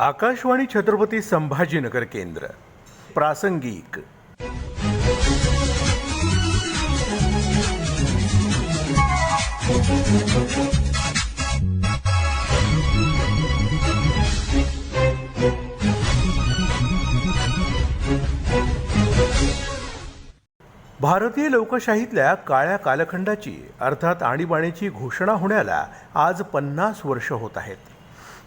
आकाशवाणी छत्रपती संभाजीनगर केंद्र. प्रासंगिक. भारतीय लोकशाहीतल्या काळ्या कालखंडाची अर्थात आणीबाणीची घोषणा होण्याला आज पन्नास वर्ष होत आहेत.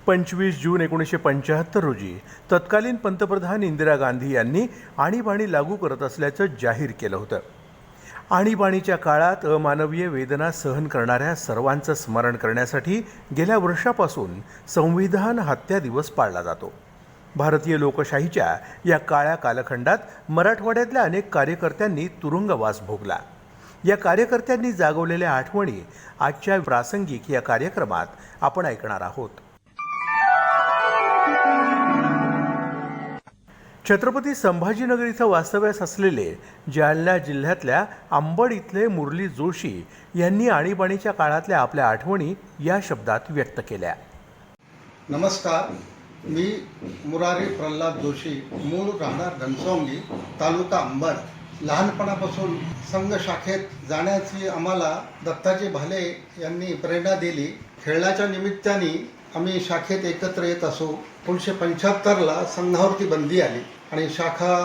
पंचवीस जून एकोणीसशे पंच्याहत्तर रोजी तत्कालीन पंतप्रधान इंदिरा गांधी यांनी आणीबाणी लागू करत असल्याचं जाहीर केलं होतं. आणीबाणीच्या काळात अमानवीय वेदना सहन करणाऱ्या सर्वांचं स्मरण करण्यासाठी गेल्या वर्षापासून संविधान हत्या दिवस पाळला जातो. भारतीय लोकशाहीच्या या काळ्या कालखंडात मराठवाड्यातल्या अनेक कार्यकर्त्यांनी तुरुंगवास भोगला. या कार्यकर्त्यांनी जागवलेल्या आठवणी आजच्या प्रासंगिक या कार्यक्रमात आपण ऐकणार आहोत. छत्रपती संभाजीनगर इथं वास्तव्यास असलेले जालना जिल्ह्यातल्या आंबड इथले मुरली जोशी यांनी आणीबाणीच्या काळातल्या आपल्या आठवणी या शब्दात व्यक्त केल्या. नमस्कार. मी मुरारी प्रल्हाद जोशी मूळ राहणार घनसोंगी तालुका अंबड. लहानपणापासून संघ शाखेत जाण्याची आम्हाला दत्ताजी भाले यांनी प्रेरणा दिली. खेळण्याच्या निमित्ताने आम्ही शाखेत एकत्र येत असो. एकोणीसशे पंच्याहत्तरला संघावरती बंदी आली आणि शाखा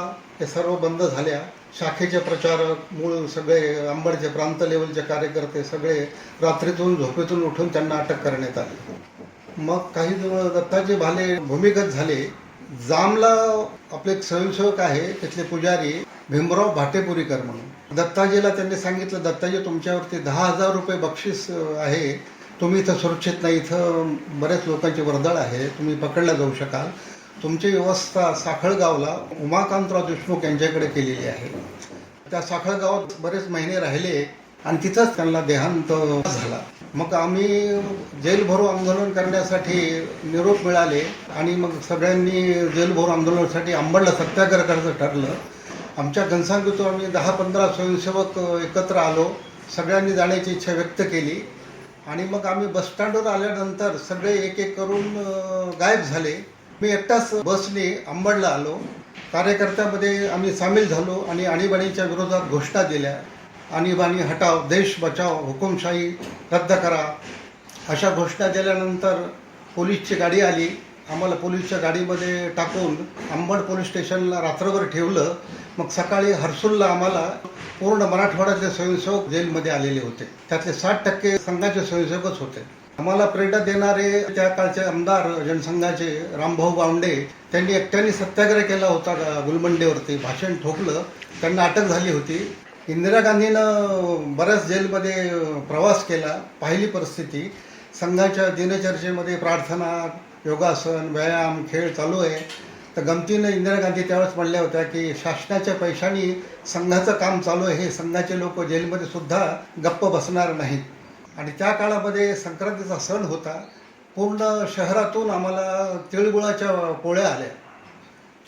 हे सर्व बंद झाल्या. शाखेचे प्रचारक मूळ सगळे अंबडचे प्रांत लेवलचे कार्यकर्ते सगळे रात्रीतून झोपेतून उठून त्यांना अटक करण्यात आली. मग काही दत्ताजी भाले भूमिगत झाले. जामला आपले एक स्वयंसेवक आहे तिथले पुजारी भीमराव भाटेपुरीकर म्हणून. दत्ताजीला त्यांनी सांगितलं दत्ताजी तुमच्यावरती दहा हजार रुपये बक्षीस आहे. तुम्ही इथं सुरक्षित नाही इथं बऱ्याच लोकांची वर्दळ आहे तुम्ही पकडल्या जाऊ शकाल. तुमची व्यवस्था साखळगावला उमाकांतराव देशमुख यांच्याकडे केलेली आहे. त्या साखळगावात बरेच महिने राहिले आणि तिथंच त्यांना देहांत झाला. मग आम्ही जेलभरो आंदोलन करण्यासाठी निरोप मिळाले आणि मग सगळ्यांनी जेलभरो आंदोलनासाठी आंबडलं सत्याग्रह करायचं ठरलं. आमच्या घनसांगीतून आम्ही दहा पंधरा स्वयंसेवक एकत्र आलो. सगळ्यांनी जाण्याची इच्छा व्यक्त केली. आणि मग आम्ही बसस्टँडवर आल्यानंतर सगळे एक एक करून गायब झाले. मी एकटाच बसने अंबडला आलो. कार्यकर्त्यामध्ये आम्ही सामील झालो आणि आणीबाणीच्या विरोधात घोषणा दिल्या. आणीबाणी हटाव देश बचाव हुकुमशाही रद्द करा. अशा घोषणा दिल्यानंतर पोलीसची गाडी आली. आम्हाला पोलीसच्या गाडीमध्ये टाकून अंबड पोलीस स्टेशनला रात्रभर ठेवलं. मग सकाळी हर्सुलला आम्हाला पूर्ण मराठवाड्यातले स्वयंसेवक जेलमध्ये आलेले होते. त्यातले साठ टक्के संघाचे स्वयंसेवकच होते. आम्हाला प्रेरणा देणारे त्या काळचे आमदार जनसंघाचे रामभाऊ बावंडे त्यांनी एकट्याने सत्याग्रह केला होता गुलमंडेवरती. भाषण ठोकलं. त्यांना अटक झाली होती. इंदिरा गांधीनं बऱ्याच जेलमध्ये प्रवास केला. पाहिली परिस्थिती. संघाच्या दिनचर्चेमध्ये प्रार्थना योगासन व्यायाम खेळ चालू आहे. तर गमतीनं इंदिरा गांधी त्यावेळेस म्हणल्या होत्या की शासनाच्या पैशांनी संघाचं काम चालू आहे. हे संघाचे लोक जेलमध्ये सुद्धा गप्प बसणार नाहीत. आणि त्या काळामध्ये संक्रांतीचा सण होता. पूर्ण शहरातून आम्हाला तिळगुळाच्या पोळ्या आल्या.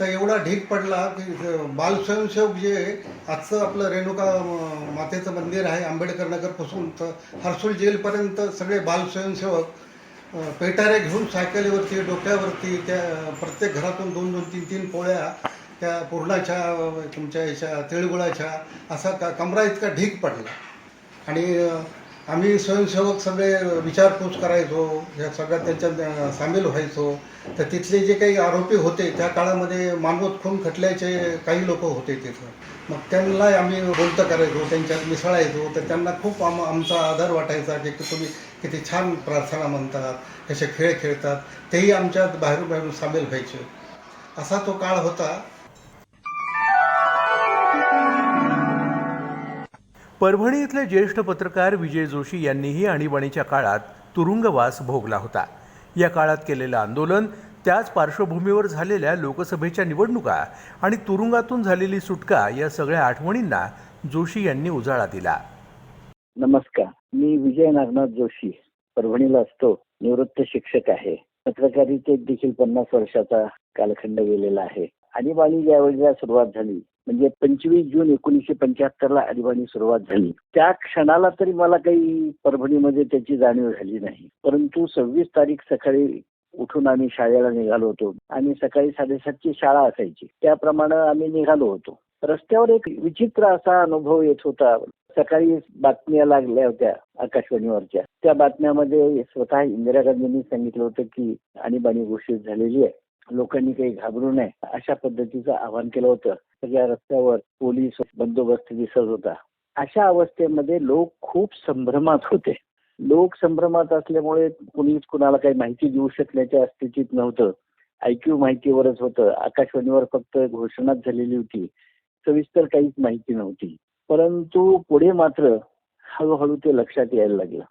तर एवढा ढीक पडला की बाल स्वयंसेवक जे आजचं आपलं रेणुका मातेचं मंदिर आहे आंबेडकर नगरपासून तर हर्सुल जेलपर्यंत सगळे बाल स्वयंसेवक पेटारे घेऊन सायकलीवरती डोक्यावरती त्या प्रत्येक घरातून दोन दोन तीन तीन पोळ्या त्या पूर्णाच्या तुमच्या याच्या तिळगुळाच्या असा का कमरा इतका ढीक पडला. आणि आम्ही स्वयंसेवक सगळे विचारपूस करायचो या सगळ्यात त्यांच्यात सामील व्हायचो. तर तिथले जे काही आरोपी होते त्या काळामध्ये मानवत खून खटल्याचे काही लोक होते तिथं. मग त्यांना आम्ही बोलतं करायचो त्यांच्यात मिसळायचो. तर त्यांना खूप आम आमचा आधार वाटायचा की तुम्ही किती छान प्रार्थना म्हणतात कसे खेळ खेळतात तेही आमच्यात बाहेरून बाहेरून सामील व्हायचे. असा तो काळ होता. परभणी इथले ज्येष्ठ पत्रकार विजय जोशी यांनीही आणीबाणीच्या काळात तुरुंगवास भोगला होता. या काळात केलेलं आंदोलन त्याच पार्श्वभूमीवर झालेल्या लोकसभेच्या निवडणुका आणि तुरुंगातून झालेली सुटका या सगळ्या आठवणींना जोशी यांनी उजाळा दिला. नमस्कार. मी विजय नागनाथ जोशी परभणीला असतो निवृत्त शिक्षक आहे. पत्रकारितेत देखील पन्नास वर्षाचा कालखंड गेलेला आहे. आणीबाणी ज्यावेळेला सुरुवात झाली. म्हणजे पंचवीस जून एकोणीसशे पंच्याहत्तर ला आणीबाणी सुरुवात झाली. त्या क्षणाला तरी मला काही परभणीमध्ये त्याची जाणीव झाली नाही. परंतु सव्वीस तारीख सकाळी उठून आम्ही शाळेला निघालो होतो. आणि सकाळी साडेसातची शाळा असायची. त्याप्रमाणे आम्ही निघालो होतो. रस्त्यावर एक विचित्र असा अनुभव येत होता. सकाळी बातम्या लागल्या होत्या आकाशवाणीवरच्या. त्या बातम्यामध्ये स्वतः इंदिरा गांधींनी सांगितलं होतं की आणीबाणी घोषित झालेली आहे. लोकांनी काही घाबरू नये अशा पद्धतीचं आवाहन केलं होतं. सगळ्या रस्त्यावर पोलीस बंदोबस्त दिसत होता. अशा अवस्थेमध्ये लोक खूप संभ्रमात होते. लोक संभ्रमात असल्यामुळे कुणीच कुणाला काही माहिती देऊ शकण्याच्या स्थितीत नव्हतं. आयक्यू माहितीवरच होतं. आकाशवाणीवर फक्त घोषणाच झालेली होती. सविस्तर काहीच माहिती नव्हती. परंतु पुढे मात्र हळूहळू ते लक्षात यायला लागलं.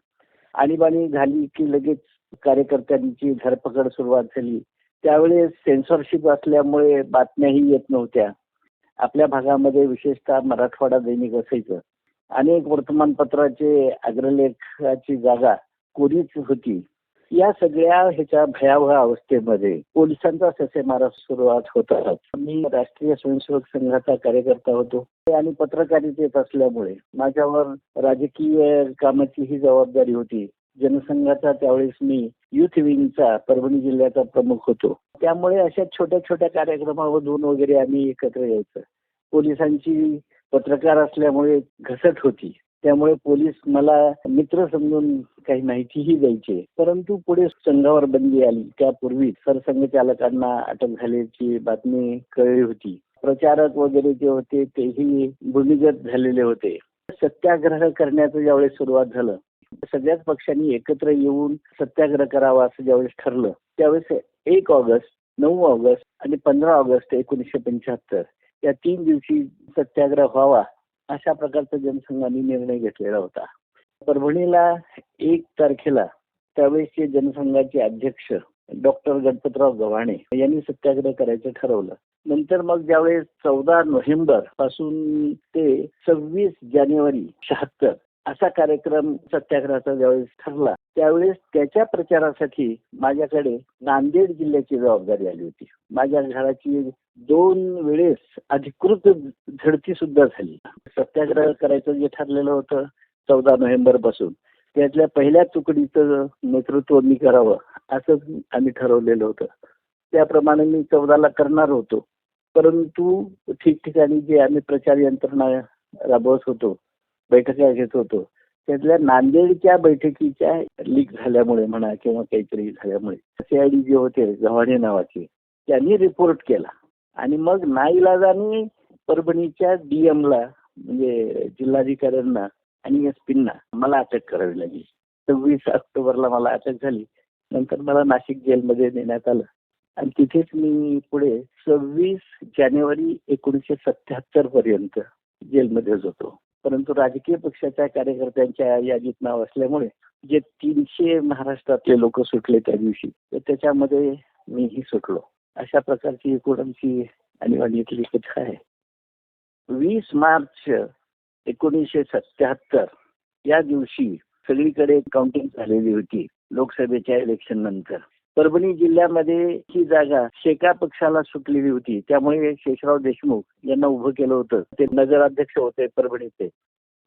आणीबाणी झाली की लगेच कार्यकर्त्यांची धरपकड सुरुवात झाली. त्यावेळेस सेन्सॉरशिप असल्यामुळे बातम्याही येत नव्हत्या. आपल्या भागामध्ये विशेषतः मराठवाडा दैनिक असायचं. अनेक वर्तमानपत्राचे अग्रलेखाची जागा कोरीच होती. या सगळ्या ह्याच्या भयावह अवस्थेमध्ये पोलिसांचा ससेमारा सुरुवात होता मी राष्ट्रीय स्वयंसेवक संघाचा कार्यकर्ता होतो. आणि पत्रकारितेत असल्यामुळे माझ्यावर राजकीय कामाची ही जबाबदारी होती. जनसंघाचा त्यावेळेस मी युथ विंगचा परभणी जिल्ह्याचा प्रमुख होतो. त्यामुळे अशा छोट्या छोट्या कार्यक्रमामधून वगैरे आम्ही एकत्र यायचं. पोलिसांची पत्रकार असल्यामुळे घसट होती. त्यामुळे पोलीस मला मित्र समजून काही माहितीही द्यायचे. परंतु पुढे संघावर बंदी आली. त्यापूर्वी सरसंघचालकांना अटक झाल्याची बातमी कळली होती. प्रचारक वगैरे जे होते तेही भूमिगत झालेले होते. सत्याग्रह करण्याचं ज्यावेळेस सुरुवात झालं सगळ्याच पक्षांनी एकत्र येऊन सत्याग्रह करावा असं ज्यावेळेस ठरलं त्यावेळेस एक ऑगस्ट नऊ ऑगस्ट आणि पंधरा ऑगस्ट एकोणीसशे पंच्याहत्तर या तीन दिवशी सत्याग्रह व्हावा अशा प्रकारचा जनसंघाने निर्णय घेतलेला होता. परभणीला एक तारखेला त्यावेळेसचे जनसंघाचे अध्यक्ष डॉक्टर गणपतराव गव्हाणे यांनी सत्याग्रह करायचं ठरवलं. नंतर मग ज्यावेळेस चौदा नोव्हेंबरपासून ते सव्वीस जानेवारी शहात्तर असा कार्यक्रम सत्याग्रहाचा ज्यावेळेस ठरला त्यावेळेस त्याच्या प्रचारासाठी माझ्याकडे नांदेड जिल्ह्याची जबाबदारी आली होती. माझ्या घराची दोन वेळेस अधिकृत झडती सुद्धा झाली. सत्याग्रह करायचं जे ठरलेलं होतं चौदा नोव्हेंबरपासून त्यातल्या पहिल्या तुकडीचं नेतृत्व मी करावं असं आम्ही ठरवलेलं होतं. त्याप्रमाणे मी चौदाला करणार होतो. परंतु ठिकठिकाणी जे आम्ही प्रचार यंत्रणा राबवत होतो बैठका घेत होतो त्यातल्या नांदेडच्या बैठकीच्या लीक झाल्यामुळे म्हणा किंवा काहीतरी झाल्यामुळे सीआयडी जे होते गव्हाणे नावाचे त्यांनी रिपोर्ट केला. आणि मग नाईलाजाने परभणीच्या डीएमला म्हणजे जिल्हाधिकाऱ्यांना आणि एस पींना मला अटक करावी लागली. सव्वीस ऑक्टोबरला मला अटक झाली. नंतर मला नाशिक जेलमध्ये नेण्यात आलं. आणि तिथेच मी पुढे सव्वीस जानेवारी एकोणीसशे सत्याहत्तर पर्यंत जेलमध्येच होतो. परंतु राजकीय पक्षाच्या कार्यकर्त्यांच्या यादीत नाव असल्यामुळे जे तीनशे महाराष्ट्रातले लोक सुटले त्या दिवशी तर त्याच्यामध्ये मीही सुटलो. अशा प्रकारची एकोणची आमची आणीबाणीतली कथा आहे. वीस मार्च एकोणीसशे सत्याहत्तर या दिवशी सगळीकडे काउंटिंग झालेली होती लोकसभेच्या इलेक्शन नंतर. परभणी जिल्ह्यामध्ये ही जागा शेका पक्षाला सुटलेली होती. त्यामुळे शेषराव देशमुख यांना उभं केलं होतं. ते नगराध्यक्ष होते परभणीचे.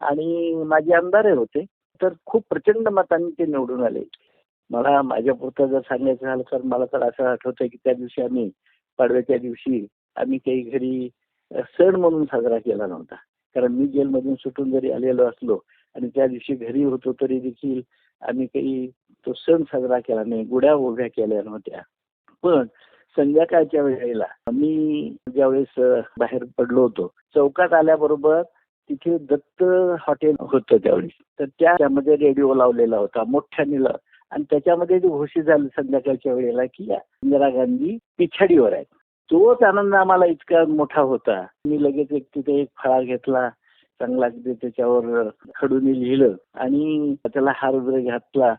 आणि माझे आमदार होते. तर खूप प्रचंड मतांनी ते निवडून आले. मला माझ्यापुरतं जर सांगायचं झालं तर मला तर असं आठवतंय की त्या दिवशी आम्ही पाडव्याच्या दिवशी आम्ही काही घरी सण म्हणून साजरा केला नव्हता. कारण मी जेलमधून सुटून जरी आलेलो असलो आणि त्या दिवशी घरी होतो तरी देखील आम्ही काही तो सण साजरा केला नाही गुड्या उभ्या केल्या नव्हत्या. पण संध्याकाळच्या वेळेला मी ज्यावेळेस बाहेर पडलो होतो चौकात आल्याबरोबर तिथे दत्त हॉटेल होतं त्यावेळेस. तर त्यामध्ये रेडिओ लावलेला होता मोठ्याने लाव आणि त्याच्यामध्ये घोषित झालं संध्याकाळच्या वेळेला की इंदिरा गांधी पिछाडीवर आहेत. तोच आनंद आम्हाला इतका मोठा होता. मी लगेच एक तिथे एक फळा घेतला. चांगला अगदी त्याच्यावर खडूने लिहिलं आणि त्याला हार वगैरे घातला.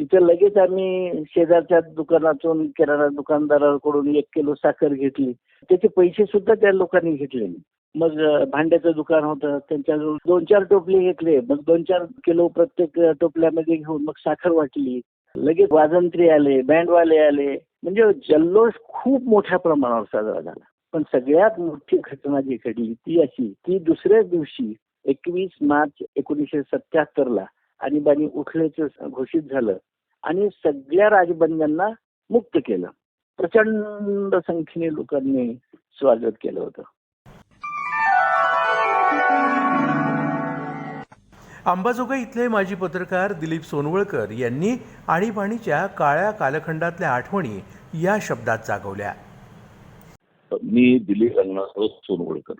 तिथे लगेच आम्ही शेजारच्या दुकानातून किराणा दुकानदाराकडून एक किलो साखर घेतली. त्याचे पैसे सुद्धा त्या लोकांनी घेतले मग भांड्याचं दुकान होतं त्यांच्याजवळ दोन चार टोपले घेतले. मग दोन चार किलो प्रत्येक टोपल्यामध्ये घेऊन मग साखर वाटली. लगेच वाजंत्री आले बँडवाले आले. म्हणजे जल्लोष खूप मोठ्या प्रमाणावर साजरा झाला. पण सगळ्यात मोठी घटना जी घडली ती अशी की दुसऱ्याच दिवशी एकवीस मार्च एकोणीसशे सत्याहत्तरला आणीबाणी उठल्याचं घोषित झालं आणि सगळ्या राजबंद्यांना मुक्त केलं. प्रचंड संख्येने लोकांनी स्वागत केलं होतं. अंबाजोगाई इथले माजी पत्रकार दिलीप सोनवळकर यांनी आणीबाणीच्या काळ्या कालखंडातल्या आठवणी या शब्दात जागवल्या. मी दिलीप रंगनाथ सोनवडकर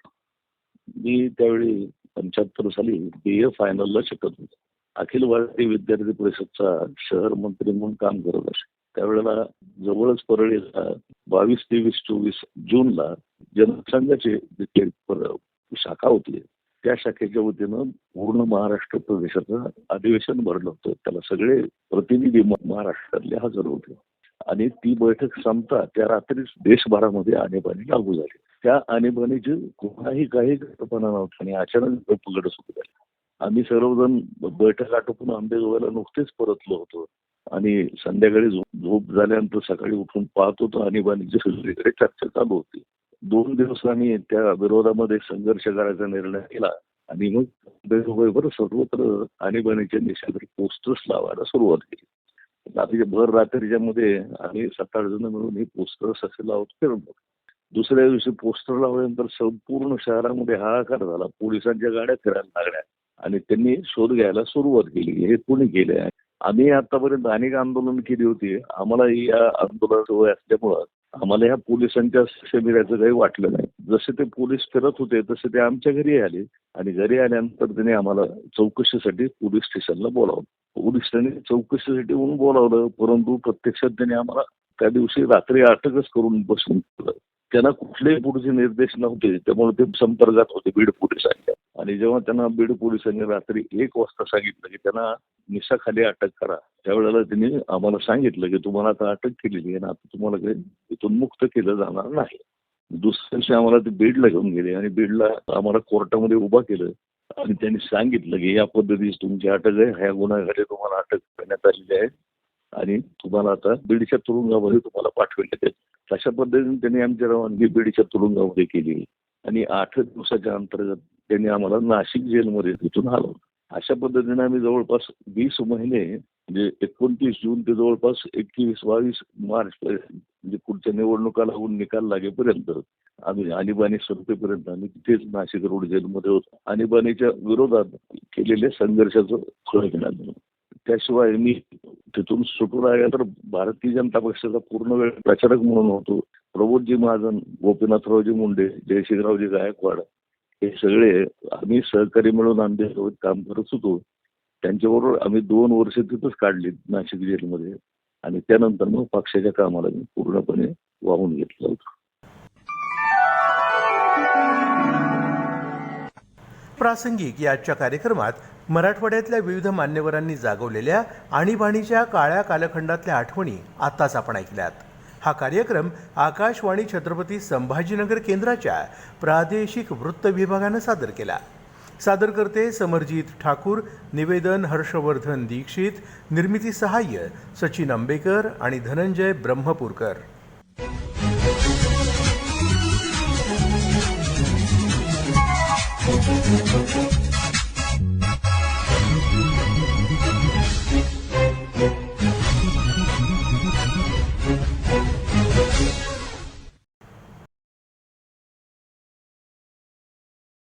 मी त्यावेळी पंच्याहत्तर साली बी ए फायनलला शिकत होतो. अखिल भारतीय विद्यार्थी परिषदचा शहर मंत्री म्हणून काम करत असे. त्यावेळेला जवळच परळीला बावीस तेवीस चोवीस जूनला जनसंघाची शाखा होती त्या शाखेच्या वतीनं पूर्ण महाराष्ट्र प्रदेशाचं अधिवेशन भरलं होतं. त्याला सगळे प्रतिनिधी महाराष्ट्रातले हजर होते. आणि ती बैठक संपता त्या रात्रीच देशभरामध्ये आणीबाणी लागू झाली. त्या आणीबाणीची कोणाही काही कल्पना नव्हती आणि अचानक पगड सुरू झाली. आम्ही सर्वजण बैठक आटोपून आंबेजोगाईला नुकतेच परतलो होतो. आणि संध्याकाळी झोप झोप झाल्यानंतर सकाळी उठून पाहत होतो आणीबाणीची सगळीकडे चर्चा चालू होती. दोन दिवस आम्ही त्या विरोधामध्ये संघर्ष करायचा निर्णय केला आणि मग आंबेजोगाईवर सर्वत्र आणीबाणीच्या निषेधात पोस्टर्स लावायला सुरुवात केली. रात्री भर रात्रीच्या मध्ये आम्ही सात आठ जण मिळून ही पोस्टर ससे लावत फिरलो दुसऱ्या दिवशी पोस्टर लावल्यानंतर संपूर्ण शहरामध्ये हाहाकार झाला. पोलिसांच्या गाड्या फिरायला लागल्या आणि त्यांनी शोध घ्यायला सुरुवात केली. हे कोणी केले आम्ही आतापर्यंत अनेक आंदोलन केली होती. आम्हाला या आंदोलन सवय असल्यामुळं आम्हाला ह्या पोलिसांच्या शिबिराचं काही वाटलं नाही. जसे ते पोलीस फिरत होते तसे ते आमच्या घरी आले आणि घरी आल्यानंतर त्याने आम्हाला चौकशीसाठी पोलीस स्टेशनला बोलावलं. पोलिसांनी चौकशीसाठी म्हणून बोलावलं परंतु प्रत्यक्षात त्यांनी आम्हाला त्या दिवशी रात्री अटकच करून बसून त्यांना कुठलेही पुढचे निर्देश नव्हते त्यामुळे ते संपर्कात होते बीड पोलिसांच्या. आणि जेव्हा त्यांना बीड पोलिसांनी रात्री एक वाजता सांगितलं की त्यांना निसाखाली अटक करा त्यावेळेला त्यांनी आम्हाला सांगितलं की तुम्हाला आता अटक केलेली आहे आणि आता तुम्हाला काही इथून मुक्त केलं जाणार नाही. दुसऱ्या दिवशी आम्हाला ते बीडला घेऊन गेले आणि बीडला आम्हाला कोर्टामध्ये उभा केलं आणि त्यांनी सांगितलं की या पद्धतीची तुमची अटक आहे ह्या गुन्ह्याखाली तुम्हाला अटक करण्यात आलेली आहे. आणि तुम्हाला आता बीडच्या तुरुंगामध्ये तुम्हाला पाठवले येईल. तशा पद्धतीने त्यांनी आमची रवानगी बीडच्या तुरुंगामध्ये केली. आणि आठ दिवसाच्या अंतर्गत त्यांनी आम्हाला नाशिक जेलमध्ये तिथून हलवलं. अशा पद्धतीने आम्ही जवळपास वीस महिने म्हणजे एकोणतीस जून ते जवळपास एकवीस बावीस मार्च पर्यंत म्हणजे पुढच्या निवडणुका लागून निकाल लागेपर्यंत आम्ही आणीबाणी संपेपर्यंत आम्ही तिथेच नाशिक रोड जेलमध्ये होतो. आणीबाणीच्या विरोधात केलेल्या संघर्षाचं फळ मिळालं त्याशिवाय मी तिथून सुटून आल्यानंतर भारतीय जनता पक्षाचा पूर्ण वेळ प्रचारक म्हणून होतो. प्रबोधजी महाजन गोपीनाथरावजी मुंडे जयशिंगरावजी गायकवाड हे सगळे आम्ही सहकारी मिळून आमच्यासोबत काम करत होतो. त्यांच्याबरोबर आम्ही दोन वर्ष तिथंच काढली नाशिक जेलमध्ये. आणि त्यानंतर मग पक्षाच्या कामाला मी पूर्णपणे वाहून घेतलं होतं. प्रासंगिक या आजच्या कार्यक्रमात मराठवाड्यातल्या विविध मान्यवरांनी जागवलेल्या आणीबाणीच्या काळ्या कालखंडातल्या आठवणी आत्ताच आपण ऐकल्यात. हा कार्यक्रम आकाशवाणी छत्रपती संभाजीनगर केंद्राच्या प्रादेशिक वृत्त विभागानं सादर केला. सादरकर्ते समरजित ठाकूर निवेदन हर्षवर्धन दीक्षित निर्मिती सहाय्य सचिन आंबेकर आणि धनंजय ब्रह्मपूरकर.